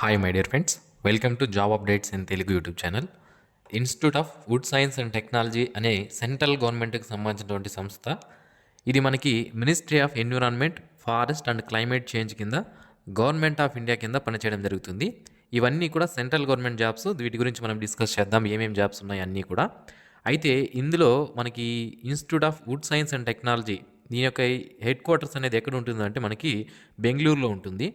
Hi my dear friends welcome to job updates in Telugu YouTube channel institute of wood science and technology అనే central గవర్నమెంట్కి సంబంధించినటువంటి సంస్థ. ఇది మనకి ministry of environment forest and climate change కింద government of India కింద పనిచేయడం జరుగుతుంది. ఇవన్నీ కూడా సెంట్రల్ గవర్నమెంట్ జాబ్స్ వీటి గురించి మనం డిస్కస్ చేద్దాం. ఏమేమి జాబ్స్ ఉన్నాయి అన్నీ కూడా. అయితే ఇందులో మనకి institute of wood science and technology దీని యొక్క హెడ్ క్వార్టర్స్ అనేది ఎక్కడ ఉంటుందంటే మనకి బెంగళూరులో ఉంటుంది.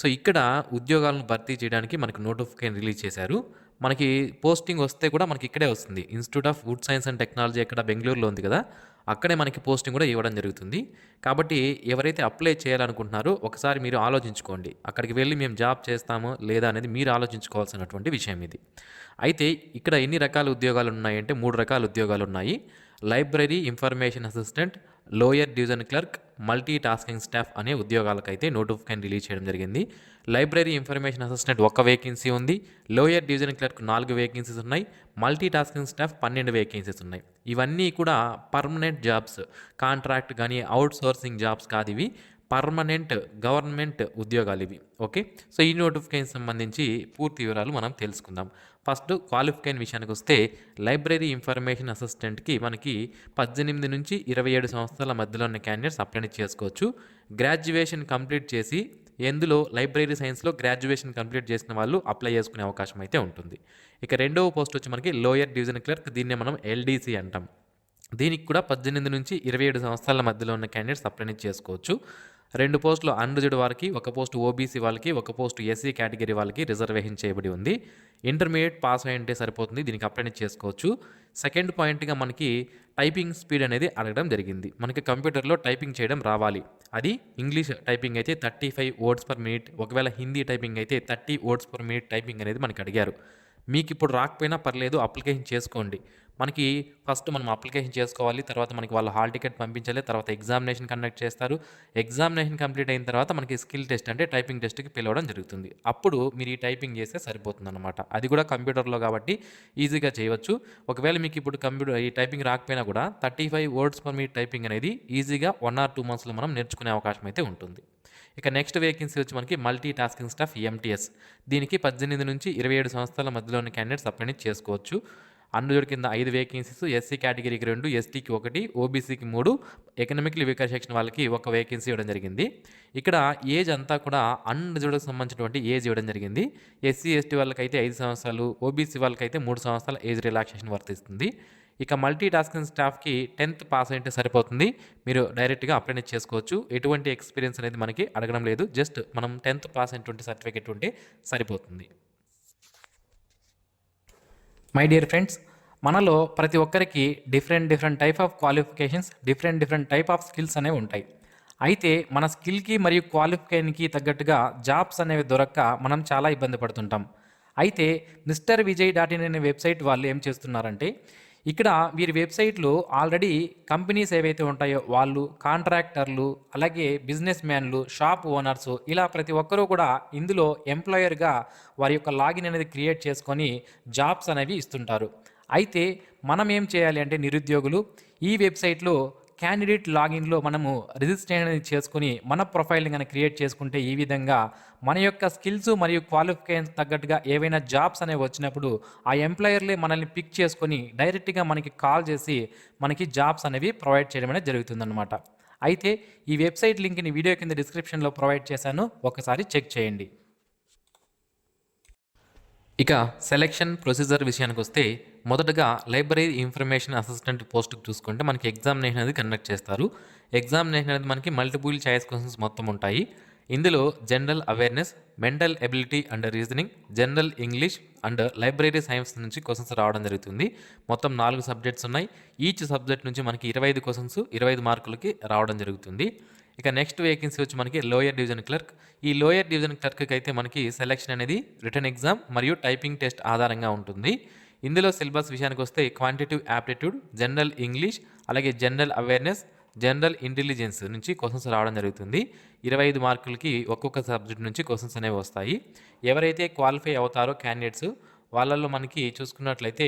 సో ఇక్కడ ఉద్యోగాలను భర్తీ చేయడానికి మనకి నోటిఫికేషన్ రిలీజ్ చేశారు. మనకి పోస్టింగ్ వస్తే కూడా మనకి ఇక్కడే వస్తుంది. Institute of wood science and technology ఇక్కడ బెంగళూరులో ఉంది కదా అక్కడే మనకి పోస్టింగ్ కూడా ఇవ్వడం జరుగుతుంది. కాబట్టి ఎవరైతే అప్లై చేయాలనుకుంటున్నారో ఒకసారి మీరు ఆలోచించుకోండి. అక్కడికి వెళ్ళి మేము జాబ్ చేస్తామో లేదా అనేది మీరు ఆలోచించుకోవాల్సినటువంటి విషయం ఇది. అయితే ఇక్కడ ఎన్ని రకాల ఉద్యోగాలు ఉన్నాయంటే మూడు రకాల ఉద్యోగాలు ఉన్నాయి. Library information assistant lower division clerk multi tasking staff అనే ఉద్యోగాలకైతే నోటిఫికేషన్ రిలీజ్ చేయడం జరిగింది. లైబ్రరీ ఇన్ఫర్మేషన్ అసిస్టెంట్ ఒక్క వేకెన్సీ ఉంది. లోయర్ డివిజన్ క్లర్క్ నాలుగు వేకెన్సీస్ ఉన్నాయి. మల్టీ టాస్కింగ్ స్టాఫ్ పన్నెండు వేకెన్సీస్ ఉన్నాయి. ఇవన్నీ కూడా పర్మనెంట్ జాబ్స్ కాంట్రాక్ట్ కానీ అవుట్ సోర్సింగ్ జాబ్స్ కాదు ఇవి. పర్మనెంట్ గవర్నమెంట్ ఉద్యోగాలు ఇవి. ఓకే? సో ఈ నోటిఫికేషన్ సంబంధించి పూర్తి వివరాలు మనం తెలుసుకుందాం. ఫస్ట్ క్వాలిఫికేషన్ విషయానికి వస్తే లైబ్రరీ ఇన్ఫర్మేషన్ అసిస్టెంట్కి మనకి పద్దెనిమిది నుంచి ఇరవై ఏడు సంవత్సరాల మధ్యలో ఉన్న క్యాండిడేట్స్ అప్లై చేసుకోవచ్చు. గ్రాడ్యుయేషన్ కంప్లీట్ చేసి ఎందులో లైబ్రరీ సైన్స్లో గ్రాడ్యుయేషన్ కంప్లీట్ చేసిన వాళ్ళు అప్లై చేసుకునే అవకాశం అయితే ఉంటుంది. ఇక రెండవ పోస్ట్ వచ్చి మనకి లోయర్ డివిజన్ క్లర్క్ దీన్నే మనం ఎల్డీసీ అంటాం. దీనికి కూడా పద్దెనిమిది నుంచి ఇరవై ఏడు సంవత్సరాల మధ్యలో ఉన్న క్యాండిడేట్స్ అప్లై చేసుకోవచ్చు. రెండు పోస్టులు అన్రిజర్డ్ వారికి ఒక పోస్ట్ ఓబీసీ వాళ్ళకి ఒక పోస్ట్ ఎస్సీ కేటగిరీ వాళ్ళకి రిజర్వేషన్ చేయబడి ఉంది. ఇంటర్మీడియట్ పాస్ అయి ఉంటే సరిపోతుంది. దీనికి అప్లై చేసుకోవచ్చు. సెకండ్ పాయింట్గా మనకి టైపింగ్ స్పీడ్ అనేది అడగడం జరిగింది. మనకి కంప్యూటర్లో టైపింగ్ చేయడం రావాలి. అది ఇంగ్లీష్ టైపింగ్ అయితే thirty five words per minute ఒకవేళ హిందీ టైపింగ్ అయితే thirty words per minute typing అనేది మనకి అడిగారు. మీకు ఇప్పుడు రాకపోయినా పర్లేదు అప్లికేషన్ చేసుకోండి. మనకి ఫస్ట్ మనం అప్లికేషన్ చేసుకోవాలి తర్వాత మనకి వాళ్ళ హాల్ టికెట్ పంపించాలి తర్వాత ఎగ్జామినేషన్ కండక్ట్ చేస్తారు. ఎగ్జామినేషన్ కంప్లీట్ అయిన తర్వాత మనకి స్కిల్ టెస్ట్ అంటే టైపింగ్ టెస్ట్కి పిలవడం జరుగుతుంది. అప్పుడు మీరు ఈ టైపింగ్ చేస్తే సరిపోతుంది అనమాట అది కూడా కంప్యూటర్లో కాబట్టి ఈజీగా చేయవచ్చు. ఒకవేళ మీకు ఇప్పుడు కంప్యూటర్ ఈ టైపింగ్ రాకపోయినా కూడా thirty five words per minute typing అనేది ఈజీగా వన్ ఆర్ టూ మంత్స్లో మనం నేర్చుకునే అవకాశం అయితే ఉంటుంది. ఇక నెక్స్ట్ వేకెన్సీ వచ్చి మనకి మల్టీ టాస్కింగ్ స్టాఫ్ ఎంటీఎస్ దీనికి పద్దెనిమిది నుంచి ఇరవై ఏడు సంవత్సరాల మధ్యలో ఉన్న క్యాండిడేట్స్ అప్లై చేసుకోవచ్చు. అన్నుజుడి కింద ఐదు వేకెన్సీస్ ఎస్సీ కేటగిరీకి రెండు ఎస్టీకి ఒకటి ఓబీసీకి మూడు ఎకనామిక్లీ వీకర్ సెక్షన్ వాళ్ళకి ఒక వేకెన్సీ ఇవ్వడం జరిగింది. ఇక్కడ ఏజ్ అంతా కూడా అన్రిజర్వ్డ్కి సంబంధించినటువంటి ఏజ్ ఇవ్వడం జరిగింది. ఎస్సీ ఎస్టీ వాళ్ళకైతే ఐదు సంవత్సరాలు ఓబీసీ వాళ్ళకైతే మూడు సంవత్సరాల ఏజ్ రిలాక్సేషన్ వర్తిస్తుంది. ఇక మల్టీ టాస్కింగ్ స్టాఫ్కి టెన్త్ పాస్ అయితే సరిపోతుంది. మీరు డైరెక్ట్గా అప్లై చేసుకోవచ్చు. ఎటువంటి ఎక్స్పీరియన్స్ అనేది మనకి అడగడం లేదు. జస్ట్ మనం టెన్త్ పాస్ అయినటువంటి సర్టిఫికేట్ ఉంటే సరిపోతుంది. మై డియర్ ఫ్రెండ్స్ మనలో ప్రతి ఒక్కరికి different different type of qualifications different different type of skills అనేవి ఉంటాయి. అయితే మన స్కిల్కి మరియు క్వాలిఫికేషన్కి తగ్గట్టుగా జాబ్స్ అనేవి దొరక్క మనం చాలా ఇబ్బంది పడుతుంటాం. అయితే మిస్టర్ విజయ్ డాట్ ఇన్ అనే వెబ్సైట్ వాళ్ళు ఏం చేస్తున్నారంటే ఇక్కడ వీరి వెబ్సైట్లో ఆల్రెడీ కంపెనీస్ ఏవైతే ఉంటాయో వాళ్ళు కాంట్రాక్టర్లు అలాగే బిజినెస్ మ్యాన్లు షాప్ ఓనర్స్ ఇలా ప్రతి ఒక్కరూ కూడా ఇందులో ఎంప్లాయర్గా వారి యొక్క లాగిన్ అనేది క్రియేట్ చేసుకొని జాబ్స్ అనేవి ఇస్తుంటారు. అయితే మనం ఏం చేయాలి అంటే నిరుద్యోగులు ఈ వెబ్సైట్లో క్యాండిడేట్ లాగిన్లో మనము రిజిస్ట్రేషన్ అనేది చేసుకుని మన ప్రొఫైల్ని కనుక క్రియేట్ చేసుకుంటే ఈ విధంగా మన యొక్క స్కిల్స్ మరియు క్వాలిఫికేషన్ తగ్గట్టుగా ఏవైనా జాబ్స్ అనేవి వచ్చినప్పుడు ఆ ఎంప్లాయర్లే మనల్ని పిక్ చేసుకొని డైరెక్ట్గా మనకి కాల్ చేసి మనకి జాబ్స్ అనేవి ప్రొవైడ్ చేయడం అనేది జరుగుతుందన్నమాట. అయితే ఈ వెబ్సైట్ లింక్ని వీడియో కింద డిస్క్రిప్షన్లో ప్రొవైడ్ చేశాను. ఒకసారి చెక్ చేయండి. ఇక సెలెక్షన్ ప్రొసీజర్ విషయానికి వస్తే మొదటగా లైబ్రరీ ఇన్ఫర్మేషన్ అసిస్టెంట్ పోస్ట్కి చూసుకుంటే మనకి ఎగ్జామినేషన్ అనేది కండక్ట్ చేస్తారు. ఎగ్జామినేషన్ అనేది మనకి మల్టిపుల్ చాయిస్ క్వశ్చన్స్ మొత్తం ఉంటాయి. ఇందులో general awareness mental ability and reasoning general English and library science నుంచి క్వశ్చన్స్ రావడం జరుగుతుంది. మొత్తం నాలుగు సబ్జెక్ట్స్ ఉన్నాయి. ఈచ్ సబ్జెక్ట్ నుంచి మనకి ఇరవై ఐదు క్వశ్చన్స్ ఇరవై ఐదు మార్కులకి రావడం జరుగుతుంది. ఇక నెక్స్ట్ వేకెన్సీ వచ్చి మనకి లోయర్ డివిజన్ క్లర్క్. ఈ లోయర్ డివిజన్ క్లర్క్కి అయితే మనకి సెలెక్షన్ అనేది రిటర్న్ ఎగ్జామ్ మరియు టైపింగ్ టెస్ట్ ఆధారంగా ఉంటుంది. ఇందులో సిలబస్ విషయానికి వస్తే క్వాంటిటివ్ యాప్టిట్యూడ్ జనరల్ ఇంగ్లీష్ అలాగే జనరల్ అవేర్నెస్ జనరల్ ఇంటెలిజెన్స్ నుంచి క్వశ్చన్స్ రావడం జరుగుతుంది. ఇరవై ఐదు మార్కులకి ఒక్కొక్క సబ్జెక్ట్ నుంచి క్వశ్చన్స్ అనేవి వస్తాయి. ఎవరైతే క్వాలిఫై అవుతారో క్యాండిడేట్స్ వాళ్ళల్లో మనకి చూసుకున్నట్లయితే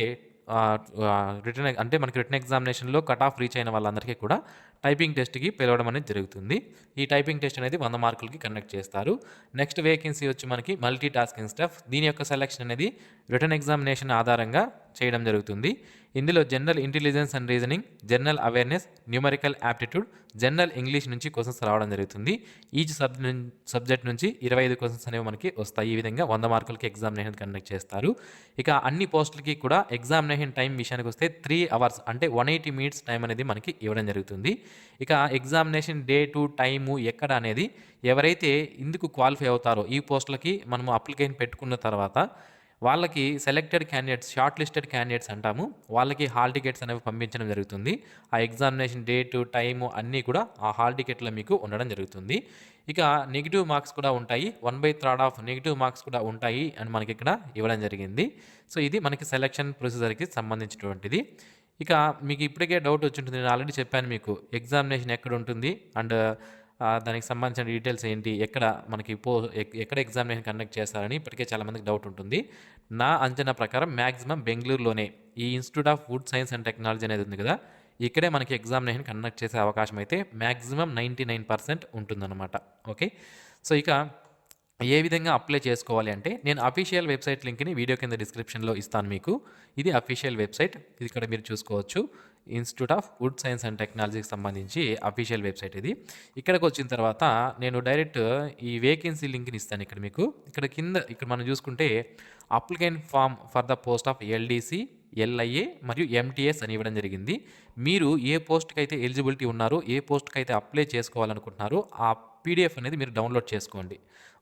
రిటర్న్ అంటే మనకి రిటర్న్ ఎగ్జామినేషన్లో కట్ ఆఫ్ రీచ్ అయిన వాళ్ళందరికీ కూడా టైపింగ్ టెస్ట్కి పిలవడం అనేది జరుగుతుంది. ఈ టైపింగ్ టెస్ట్ అనేది వంద మార్కులకి కండక్ట్ చేస్తారు. నెక్స్ట్ వేకెన్సీ వచ్చి మనకి మల్టీ టాస్కింగ్ స్టాఫ్ దీని యొక్క సెలెక్షన్ అనేది రిటర్న్ ఎగ్జామినేషన్ ఆధారంగా చేయడం జరుగుతుంది. ఇందులో general intelligence and reasoning general awareness numerical aptitude general English నుంచి క్వశ్చన్స్ రావడం జరుగుతుంది. ఈచ్ సబ్ సబ్జెక్ట్ నుంచి ఇరవై ఐదు క్వశ్చన్స్ అనేవి మనకి వస్తాయి. ఈ విధంగా వంద మార్కులకి ఎగ్జామినేషన్ కండక్ట్ చేస్తారు. ఇక అన్ని పోస్టులకి కూడా ఎగ్జామినేషన్ టైం విషయానికి వస్తే త్రీ అవర్స్ అంటే వన్ ఎయిటీ మినిట్స్ టైం అనేది మనకి ఇవ్వడం జరుగుతుంది. ఇక ఎగ్జామినేషన్ డే టు టైము ఎక్కడ అనేది ఎవరైతే ఇందుకు క్వాలిఫై అవుతారో ఈ పోస్టులకి మనము అప్లికేషన్ పెట్టుకున్న తర్వాత వాళ్ళకి selected candidates shortlisted candidates అంటాము. వాళ్ళకి హాల్ టికెట్స్ అనేవి పంపించడం జరుగుతుంది. ఆ ఎగ్జామినేషన్ డేటు టైము అన్నీ కూడా ఆ హాల్ టికెట్లో మీకు ఉండడం జరుగుతుంది. ఇక నెగిటివ్ మార్క్స్ కూడా ఉంటాయి. One by third of negative marks కూడా ఉంటాయి అని మనకి ఇక్కడ ఇవ్వడం జరిగింది. సో ఇది మనకి సెలక్షన్ ప్రొసీజర్కి సంబంధించినటువంటిది. ఇక మీకు ఇప్పటికే డౌట్ వచ్చి ఉంటుంది. నేను ఆల్రెడీ చెప్పాను మీకు. ఎగ్జామినేషన్ ఎక్కడ ఉంటుంది? అండ్ దానికి సంబంధించిన డీటెయిల్స్ ఏంటి? ఎక్కడ మనకి పో ఎక్కడ ఎగ్జామినేషన్ కండక్ట్ చేస్తారని ఇప్పటికే చాలామందికి డౌట్ ఉంటుంది. నా అంచనా ప్రకారం మ్యాక్సిమం బెంగళూరులోనే ఈ institute of food science and technology అనేది ఉంది కదా? ఇక్కడే మనకి ఎగ్జామినేషన్ కండక్ట్ చేసే అవకాశం అయితే మ్యాక్సిమం నైంటీ నైన్ పర్సెంట్ ఉంటుందన్నమాట. ఓకే? సో ఇక ఏ విధంగా అప్లై చేసుకోవాలి అంటే నేను అఫీషియల్ వెబ్సైట్ లింక్ని వీడియో కింద డిస్క్రిప్షన్లో ఇస్తాను మీకు. ఇది అఫీషియల్ వెబ్సైట్ ఇది ఇక్కడ మీరు చూసుకోవచ్చు. Institute of wood science and టెక్నాలజీకి సంబంధించి అఫీషియల్ వెబ్సైట్ ఇది. ఇక్కడికి వచ్చిన తర్వాత నేను డైరెక్ట్ ఈ వేకెన్సీ లింక్ని ఇస్తాను ఇక్కడ మీకు. ఇక్కడ కింద ఇక్కడ మనం చూసుకుంటే applicant form for the post of LDC LIA మరియు ఎంటీఎస్ అని ఇవ్వడం జరిగింది. మీరు ఏ పోస్ట్కి అయితే ఎలిజిబిలిటీ ఉన్నారో ఏ పోస్ట్కి అయితే అప్లై చేసుకోవాలనుకుంటున్నారో ఆ పీడిఎఫ్ అనేది మీరు డౌన్లోడ్ చేసుకోండి.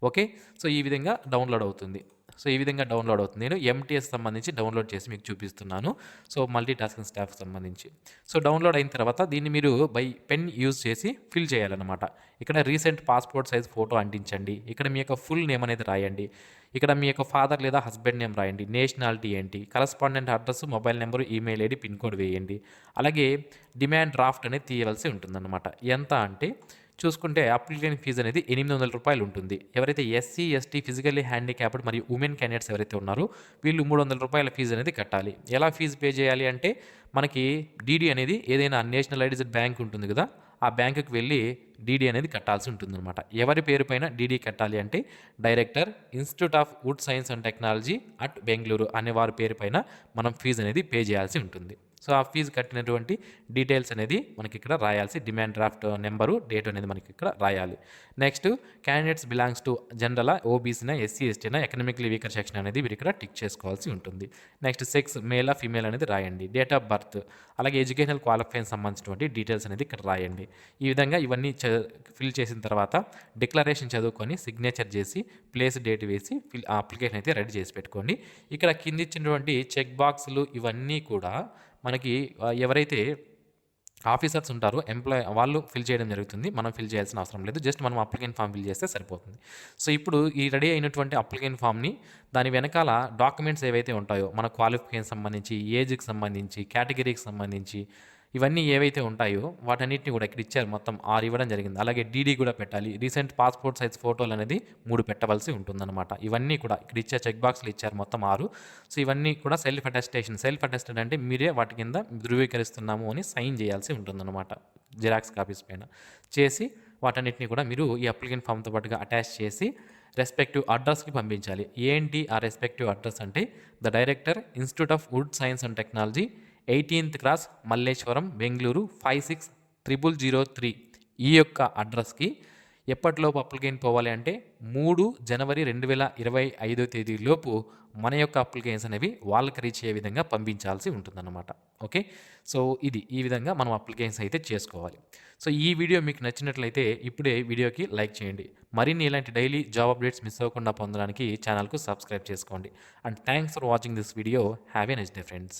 ఓకే సో ఈ విధంగా డౌన్లోడ్ అవుతుంది. సో ఈ విధంగా డౌన్లోడ్ అవుతుంది. నేను ఎంటీఎస్ సంబంధించి డౌన్లోడ్ చేసి మీకు చూపిస్తున్నాను. సో మల్టీ టాస్కింగ్ స్టాఫ్ సంబంధించి. సో డౌన్లోడ్ అయిన తర్వాత దీన్ని మీరు బై పెన్ యూజ్ చేసి ఫిల్ చేయాలన్నమాట. ఇక్కడ రీసెంట్ పాస్పోర్ట్ సైజ్ ఫోటో అంటించండి. ఇక్కడ మీ యొక్క ఫుల్ నేమ్ అనేది రాయండి. ఇక్కడ మీ యొక్క ఫాదర్ లేదా హస్బెండ్ నేమ్ రాయండి. నేషనాలిటీ ఏంటి? Correspondent address mobile number email ID pin code వేయండి. అలాగే డిమాండ్ డ్రాఫ్ట్ అనేది తీయవలసి ఉంటుందన్నమాట. ఎంత అంటే చూసుకుంటే అప్లికేషన్ ఫీజు అనేది ఎనిమిది వందల రూపాయలు ఉంటుంది. ఎవరైతే ఎస్సీ ఎస్టీ ఫిజికల్లీ హ్యాండిక్యాప్డ్ మరియు ఉమెన్ క్యాండిడేట్స్ ఎవరైతే ఉన్నారో వీళ్ళు మూడు వందల రూపాయల ఫీజు అనేది కట్టాలి. ఎలా ఫీజు పే చేయాలి అంటే మనకి డీడీ అనేది ఏదైనా నేషనల్ ఐడిజెడ్ బ్యాంక్ ఉంటుంది కదా ఆ బ్యాంకుకి వెళ్ళి డీడీ అనేది కట్టాల్సి ఉంటుందన్నమాట. ఎవరి పేరు పైన డీడీ కట్టాలి అంటే director institute of wood science and technology at Bengaluru అనే వారి పేరు పైన మనం ఫీజు అనేది పే చేయాల్సి ఉంటుంది. సో ఆ ఫీజు కట్టినటువంటి డీటెయిల్స్ అనేది మనకి ఇక్కడ రాయాల్సి డిమాండ్ డ్రాఫ్ట్ నెంబరు డేట్ అనేది మనకి ఇక్కడ రాయాలి. Next candidates belongs to general ఓబీసీనా SC ఎస్టీనా ఎకనామిక్లీ వీకర్ సెక్షన్ అనేది మీరు ఇక్కడ టిక్ చేసుకోవాల్సి ఉంటుంది. నెక్స్ట్ సెక్స్ మేలా ఫీమేల్ అనేది రాయండి. డేట్ ఆఫ్ బర్త్ అలాగే ఎడ్యుకేషనల్ క్వాలిఫైన్ సంబంధించినటువంటి డీటెయిల్స్ అనేది ఇక్కడ రాయండి. ఈ విధంగా ఇవన్నీ ఫిల్ చేసిన తర్వాత డిక్లరేషన్ చదువుకొని సిగ్నేచర్ చేసి ప్లేస్ డేట్ వేసి ఫిల్ అప్లికేషన్ అయితే రెడీ చేసి పెట్టుకోండి. ఇక్కడ కింద ఇచ్చినటువంటి చెక్ బాక్సులు ఇవన్నీ కూడా మనకి ఎవరైతే ఆఫీసర్స్ ఉంటారో ఎంప్లాయ్ వాళ్ళు ఫిల్ చేయడం జరుగుతుంది. మనం ఫిల్ చేయాల్సిన అవసరం లేదు. జస్ట్ మనం అప్లికెంట్ ఫామ్ ఫిల్ చేస్తే సరిపోతుంది. సో ఇప్పుడు ఈ రెడీ అయినటువంటి అప్లికెంట్ ఫామ్ని దాని వెనకాల డాక్యుమెంట్స్ ఏవైతే ఉంటాయో మన క్వాలిఫికేషన్ సంబంధించి ఏజ్కి సంబంధించి కేటగిరీకి సంబంధించి ఇవన్నీ ఏవైతే ఉంటాయో వాటన్నిటిని కూడా ఇక్కడ ఇచ్చారు మొత్తం ఆరు ఇవ్వడం జరిగింది. అలాగే డీడీ కూడా పెట్టాలి. రీసెంట్ పాస్పోర్ట్ సైజ్ ఫోటోలు అనేది మూడు పెట్టవలసి ఉంటుందన్నమాట. ఇవన్నీ కూడా ఇక్కడ ఇచ్చే చెక్ బాక్స్లు ఇచ్చారు మొత్తం ఆరు. సో ఇవన్నీ కూడా సెల్ఫ్ అటెస్టేషన్. సెల్ఫ్ అటెస్టెడ్ అంటే మీరే వాటి కింద ధృవీకరిస్తున్నాము అని సైన్ చేయాల్సి ఉంటుందన్నమాట. జిరాక్స్ కాపీస్ పైన చేసి వాటన్నిటిని కూడా మీరు ఈ అప్లికేషన్ ఫామ్తో పాటుగా అటాచ్ చేసి రెస్పెక్టివ్ అడ్రస్కి పంపించాలి. ఏంటి ఆ రెస్పెక్టివ్ అడ్రస్ అంటే the director institute of wood science and technology eighteenth cross Malleshwaram Bengaluru five six triple zero three. ఈ యొక్క అడ్రస్కి ఎప్పటిలోపు అప్లికేషన్ పోవాలి అంటే మూడు జనవరి రెండు వేల ఇరవై ఐదో తేదీలోపు మన యొక్క అప్లికేషన్స్ అనేవి వాళ్ళకి రీచ్ అయ్యే విధంగా పంపించాల్సి ఉంటుందన్నమాట. ఓకే? సో ఇది ఈ విధంగా మనం అప్లికేషన్స్ అయితే చేసుకోవాలి. సో ఈ వీడియో మీకు నచ్చినట్లయితే ఇప్పుడే వీడియోకి లైక్ చేయండి. మరిన్ని ఇలాంటి డైలీ జాబ్ అప్డేట్స్ మిస్ అవ్వకుండా పొందడానికి ఛానల్కు సబ్స్క్రైబ్ చేసుకోండి. And thanks for watching this video. Have a next day friends.